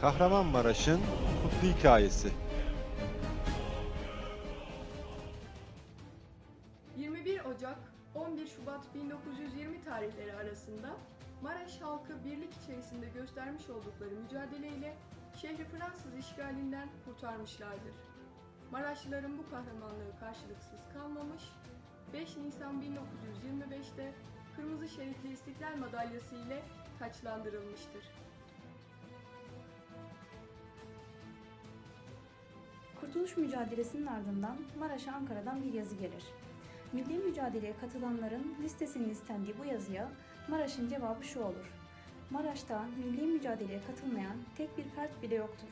Kahramanmaraş'ın kutlu hikayesi. 21 Ocak 11 Şubat 1920 tarihleri arasında Maraş halkı birlik içerisinde göstermiş oldukları mücadeleyle şehri Fransız işgalinden kurtarmışlardır. Maraşlıların bu kahramanlığı karşılıksız kalmamış, 5 Nisan 1925'te Kırmızı Şeritli İstiklal Madalyası ile taçlandırılmıştır. Kurtuluş mücadelesinin ardından Maraş'a Ankara'dan bir yazı gelir. Milli mücadeleye katılanların listesinin istendiği bu yazıya Maraş'ın cevabı şu olur. Maraş'ta milli mücadeleye katılmayan tek bir fert bile yoktur.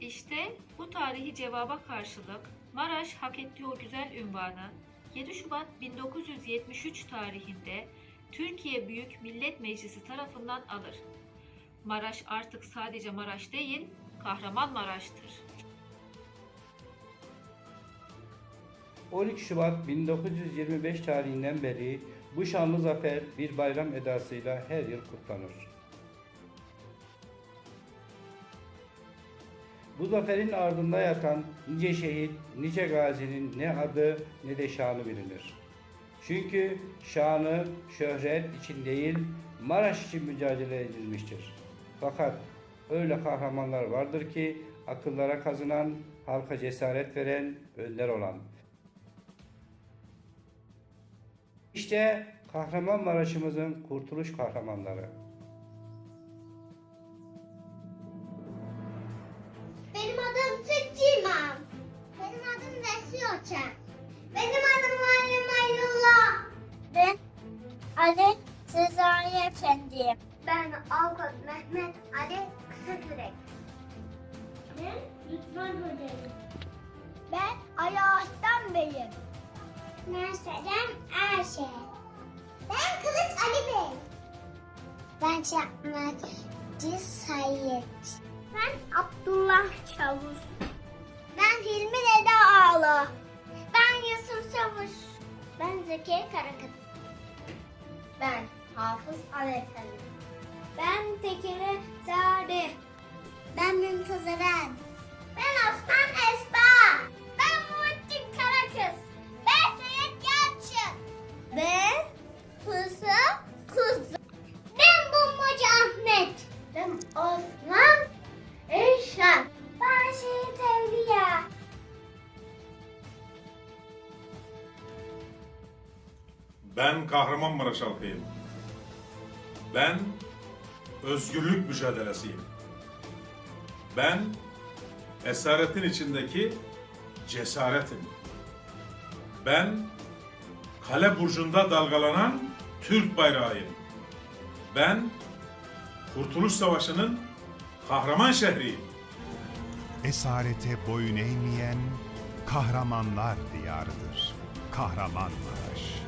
İşte bu tarihi cevaba karşılık Maraş hak ettiği o güzel ünvanı 7 Şubat 1973 tarihinde Türkiye Büyük Millet Meclisi tarafından alır. Maraş artık sadece Maraş değil, Kahramanmaraş'tır. 12 Şubat 1925 tarihinden beri bu şanlı zafer bir bayram edasıyla her yıl kutlanır. Bu zaferin ardında yatan nice şehit, nice gazinin ne adı ne de şanı bilinir. Çünkü şanı şöhret için değil, Maraş için mücadele edilmiştir. Fakat öyle kahramanlar vardır ki akıllara kazınan, halka cesaret veren, önder olan. İşte Kahramanmaraş'ımızın kurtuluş kahramanları. Benim adım İmam. Benim adım Vesi Öçen. Benim adım Muallim Ayrullah. Ben Ali Sezai Efendi. Ben Avukat Mehmet Ali Kısakürek. Ben Lütfen Hoca'yım. Ben Ali Aslan Bey'im. Ben Selam Ayşe. Ben Kılıç Ali Bey. Ben Çakmakçı Said. Ben Abdullah Çavuş. Ben Hilmi Dede Ağlı. Ben Yusuf Çavuş. Ben Zeki Karakız. Ben Hafız Ali Efendi. Ben Tekere Sade. Ben Mümtaz Eren. Ben Osman Esba. Ben Muhittin Karakız. Ben Seyit Yalçın. Ben Fısı Kuzu. Ben Bombacı Ahmet. Ben Osman Eşan. Ben Şehit Evliya. Ben Kahramanmaraş halkıyım. Ben özgürlük mücadelesiyim. Ben esaretin içindeki cesaretim. Ben kale burcunda dalgalanan Türk bayrağıyım. Ben Kurtuluş Savaşı'nın kahraman şehriyim. Esarete boyun eğmeyen kahramanlar diyarıdır. Kahramanmaraş.